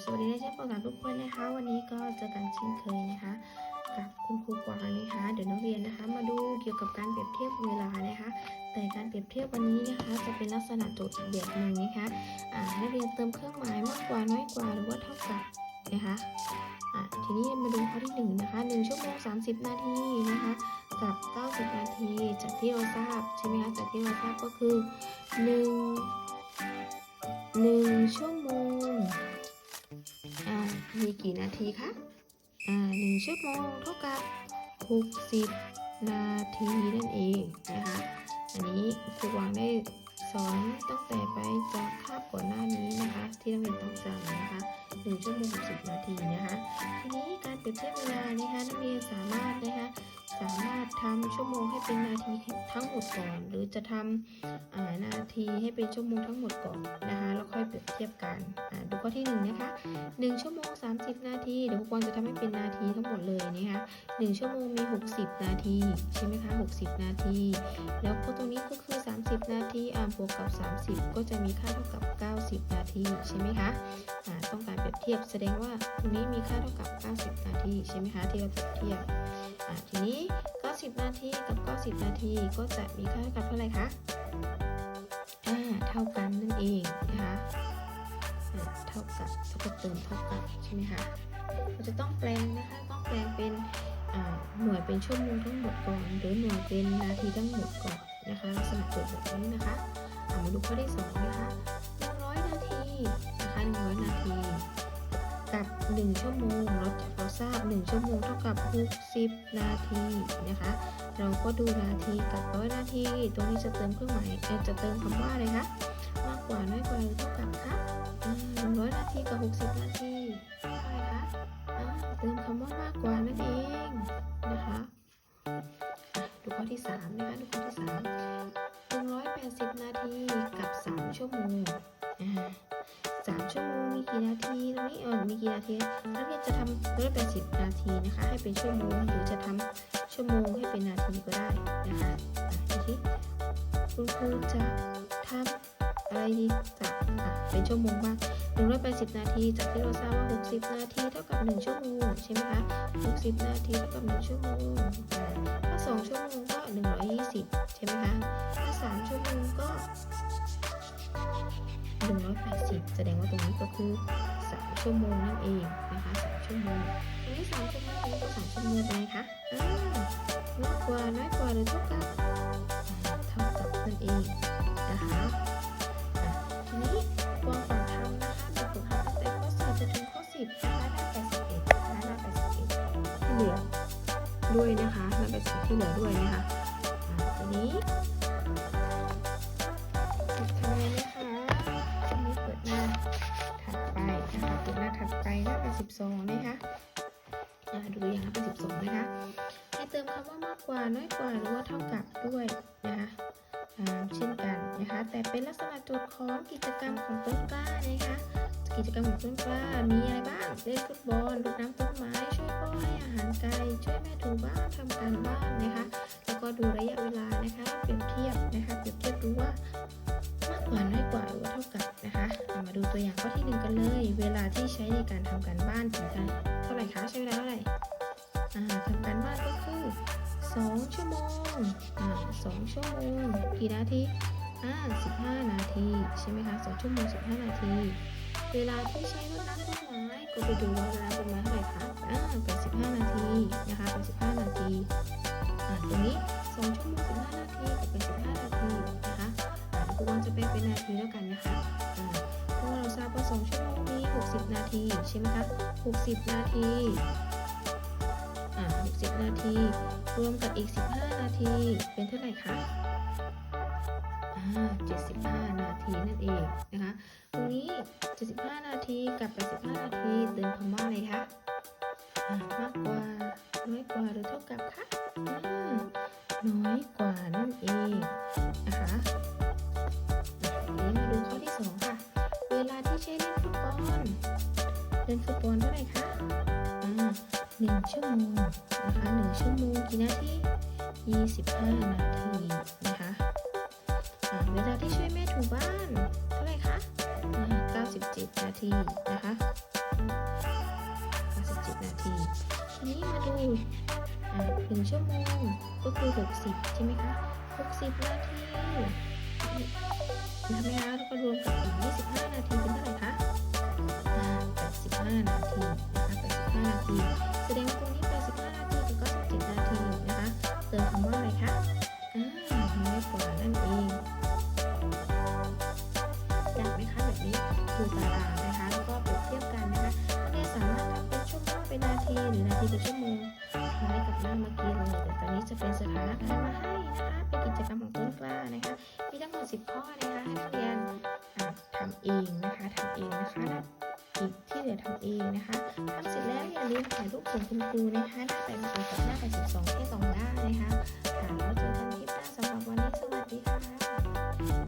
สวัสดีนักเรียนปกับทุกคนนะคะ วันนี้ก็เจอกันเช่นเคยนะคะ กับคุณครูกวางนะคะ เดี๋ยวนักเรียนนะคะ มาดูเกี่ยวกับการเปรียบเทียบเวลานะคะ แต่การเปรียบเทียบวันนี้นะคะ จะเป็นลักษณะโจทย์แบบหนึ่งนะคะนักเรียนเติมเครื่องหมายมากกว่าน้อยกว่าหรือว่าเท่ากับนะคะทีนี้มาดูข้อที่หนึ่งนะคะหนึ่งชั่วโมง30 นาทีนะคะกับ 90 นาทีจากที่เราทราบใช่ไหมคะจากที่เราทราบก็คือหนึ่งหนึ่งชั่วโมง มีกี่นาทีคะ อ่าหนึ่งชั่วโมงเท่ากับ60 นาทีนั่นเองนะคะ อันนี้ครูวางได้สอนตั้งแต่ไปจากคาบก่อนหน้านี้นะคะ ที่นักเรียนต้องจำนะคะ1ชั่วโมง60 นาทีนะคะ ทีนี้การเปรียบเทียบเวลานะคะนักเรียนสามารถนะคะ สามารถทำชั่วโมงให้เป็นนาทีทั้งหมดก่อน หรือจะทำนาทีให้เป็นชั่วโมงทั้งหมดก่อนนะคะแล้วค่อยเปรียบเทียบกันดูข้อที่หนึ่งนะคะ1ชั่วโมง 30 นาทีเดี๋ยวครูกวางจะทำให้เป็นนาทีทั้งหมดเลยนะคะ1ชั่วโมงมี 60 นาทีใช่ไหมคะ60 นาที แล้วก็ตรงนี้ก็คือ 30 นาทีอ่าบวกกับ 30 ก็จะมีค่าเท่ากับ 90 นาทีใช่ไหมคะอ่าต้องการเปรียบเทียบแสดงว่าตรงนี้มีค่าเท่ากับ 90นา ทีใช่ไหมคะที่เราเปรียบเทียบอ่าทีนี้ 90 นาทีกับ 90 นาทีก็จะมีค่ากับเท่าไหร่คะอ่าเท่ากันนั่นเองนะคะเท่ากับแล้วก็เติมเท่ากับใช่ไหมคะเราจะต้องแปลงนะคะต้องแปลงเป็นอ่าหน่วยเป็นชั่วโมงทั้งหมดก่อนหรือหน่วยเป็นนาทีทั้งหมดก่อนนะคะลักษณะโจทย์แบบนี้นะคะเอามาดูข้อที่สองนะคะ100 นาทีนะคะ100 นาที 1 ชั่วโมง เราจะเราทราบ 1 ชั่วโมงเท่ากับ 60 นาทีนะคะ เราก็ดูนาทีกับร้อยนาที ตรงนี้จะเติมเครื่องหมายจะเติมคำว่าอะไรคะมากกว่าน้อยกว่าหรือเท่ากับคะหนึ่งร้อยนาทีกับ 60 นาทีอะไรคะเติมคำว่ามากกว่านั่นเองนะคะอะดูข้อที่3นะคะดูข้อที่3 180 นาทีกับ 3 ชั่วโมง สามชั่วโมงมีกี่นาทีตรงนี้เออมีกี่นาทีนักเรียนจะทำร้อยแปดสิบนาทีนะคะ ให้เป็นชั่วโมงหรือจะทำชั่วโมงให้เป็นนาทีก็ได้นะคะอะทีนี้คุณครูจะทำอะไรดีจะอะเป็นชั่วโมงบ้างหนึ่งร้อยแปดสิบนาทีจากที่เราทราบว่าหกสิบนาทีเท่ากับหนึ่งชั่วโมงใช่ไหมคะหกสิบนาทีเท่ากับหนึ่งชั่วโมง แสดงว่าตรงนี้ก็คือ3ชั่วโมงนั่นเองนะคะ3ชั่วโมงตรงนี้3ชั่วโมงตรงนี้ก็3ชั่วโมงเป็นไงคะอ่ามากว่าน้อยกว่าหรือเท่ากับเท่ากับนั่นเองนะคะทีนี้กวางฝั่งทำนะคะแบบฝึกหัดตั้งแต่ข้อ4จนถึงข้อ10นะคะหน้า81นะคะหน้า81ที่เหลือด้วยนะคะหน้า81ที่เหลือด้วยนะคะอะทีนี้ เติมคำว่ามากกว่าน้อยกว่าหรือว่าเท่ากับด้วยนะคะเช่นกันนะคะ แต่เป็นลักษณะจทย์ของกิจกรรมของต้นกล้านะคะ กิจกรรมของต้นกล้ามีอะไรบ้างเล่นฟุตบอลรดน้ำต้นไม้ ช่วยพ่อให้อาหารไก่ช่วยแม่ถูบ้านทำการบ้านนะคะ แล้วก็ดูระยะเวลานะคะ เปรียบเทียบนะคะเปรียบเทียบดูว่ามากกว่าน้อยกว่าหรือว่าเท่ากับนะคะเอามาดูตัวอย่างข้อที่หนึ่งกันเลย เวลาที่ใช้ในการทำการบ้านถึงเท่าไหร่คะใช้เวลาเท่าไหร่ ทำการบ้านก็คือ 2 ชั่วโมงอ่าสองชั่วโมง กี่นาทีอ่า15นาที ใช่ไหมคะ2ชั่วโมง15นาที เวลาที่ใช้รดน้ำต้นไม้ก็ไปดูว่ารดน้ำต้นไม้เท่าไหร่คะอ่า85นาทีนะคะ85นาทีอ่าตรงนี้2ชั่วโมง15นาทีกับ85นาทีนะคะครูวางจะเป็นเป็นนาทีแล้วกันนะคะอ่าเพราะว่าเราทราบว่า2ชั่วโมงมี60นาทีใช่ไหมคะ60นาที อ่า60นาที รวมกับอีก 15 นาที เป็นเท่าไหร่คะ75 นาทีนั่นเองนะคะ ตรงนี้ 75 นาทีกับ 85 นาทีเติมคำว่าอะไรคะมากกว่า น้อยกว่าหรือเท่ากับคะน้อยกว่านั่นเองนะคะทีนี้มาดูข้อที่ 2 ค่ะ เวลาที่ใช้เล่นฟุตบอล เล่นฟุตบอลเท่าไหร่คะหนึ่งชั่วโมง นะคะหนึ่งชั่วโมงกี่นาที25 นาทีนะคะเวลาที่ช่วยแม่ถูบ้านเท่าไหร่คะอ่า97 นาทีนะคะ97 นาทีทีนี้มาดูหนึ่งชั่วโมงก็คือ 60 ใช่ไหมคะ 60 นาทีทำไหมคะแล้วก็รวมกับอีก25 นาทีเป็นเท่าไหร่คะ ทีหรือนาทีเป็นชั่วโมงคล้ายกับหน้าเมื่อกี้เลยแต่ตอนนี้จะเป็นสถานะการมาให้นะคะเป็นกิจกรรมของต้นกล้านะคะมีทั้งหมด10ข้อนะคะให้นักเรียนทำเองนะคะทำเองนะคะและอีกที่เหลือทำเองนะคะทำเสร็จแล้วอย่าลืมถ่ายรูปส่งคุณครูนะคะหน้า82กับหน้า82แค่สองหน้านะคะค่ะแล้วเจอกันที่